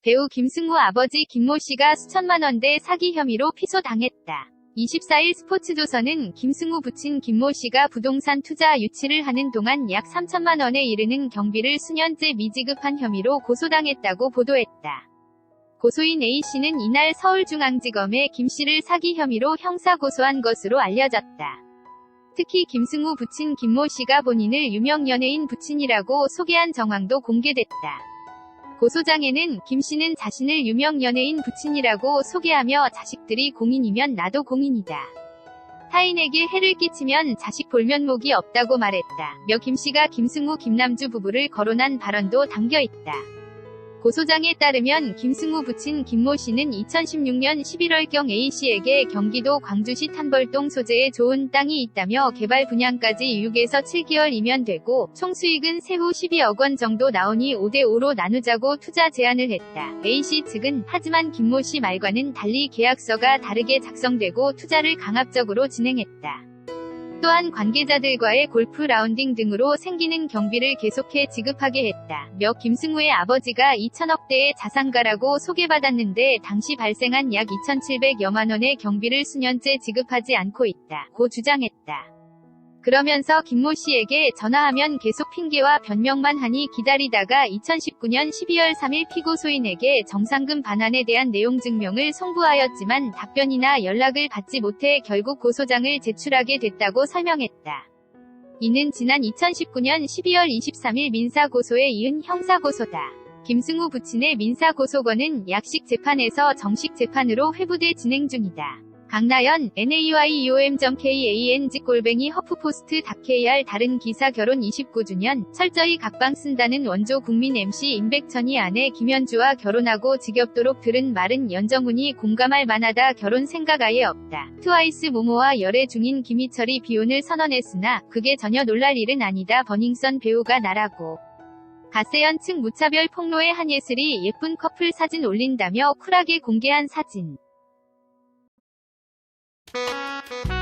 배우 김승우 아버지 김모 씨가 수천만 원대 사기 혐의로 피소당했다. 24일 스포츠조선은 김승우 부친 김모 씨가 부동산 투자 유치를 하는 동안 약 3천만 원에 이르는 경비를 수년째 미지급한 혐의로 고소당했다고 보도했다. 고소인 A씨는 이날 서울중앙지검에 김 씨를 사기 혐의로 형사 고소한 것으로 알려졌다. 특히 김승우 부친 김모 씨가 본인을 유명 연예인 부친이라고 소개한 정황도 공개됐다. 고소장에는 김 씨는 자신을 유명 연예인 부친이라고 소개하며 자식들이 공인이면 나도 공인이다. 타인에게 해를 끼치면 자식 볼면목이 없다고 말했다. 며 김 씨가 김승우 김남주 부부를 거론한 발언도 담겨 있다. 고소장에 따르면 김승우 부친 김모 씨는 2016년 11월경 A씨에게 경기도 광주시 탄벌동 소재에 좋은 땅이 있다며 개발 분양까지 6에서 7개월이면 되고 총 수익은 세후 12억 원 정도 나오니 5대5로 나누자고 투자 제안을 했다. A씨 측은 하지만 김모 씨 말과는 달리 계약서가 다르게 작성되고 투자를 강압적으로 진행했다. 또한 관계자들과의 골프 라운딩 등으로 생기는 경비를 계속해 지급하게 했다. 며 김승우의 아버지가 2천억대의 자산가라고 소개받았는데 당시 발생한 약 2,700여만 원의 경비를 수년째 지급하지 않고 있다. 고 주장했다. 그러면서 김모 씨에게 전화하면 계속 핑계와 변명만 하니 기다리다가 2019년 12월 3일 피고 소인에게 정상금 반환에 대한 내용 증명을 송부하였지만 답변이나 연락을 받지 못해 결국 고소장을 제출하게 됐다고 설명했다. 이는 지난 2019년 12월 23일 민사고소에 이은 형사고소다. 김승우 부친의 민사고소건은 약식 재판에서 정식 재판으로 회부돼 진행 중이다. 강나연, nayom.kang 골뱅이 허프포스트 닷KR 다른 기사 결혼 29주년, 철저히 각방 쓴다는 원조 국민 MC 임백천이 아내 김현주와 결혼하고 지겹도록 들은 말은 연정훈이 공감할 만하다 결혼 생각 아예 없다. 트와이스 모모와 열애 중인 김희철이 비혼을 선언했으나 그게 전혀 놀랄 일은 아니다 버닝썬 배우가 나라고. 가세연 측 무차별 폭로의 한예슬이 예쁜 커플 사진 올린다며 쿨하게 공개한 사진. Música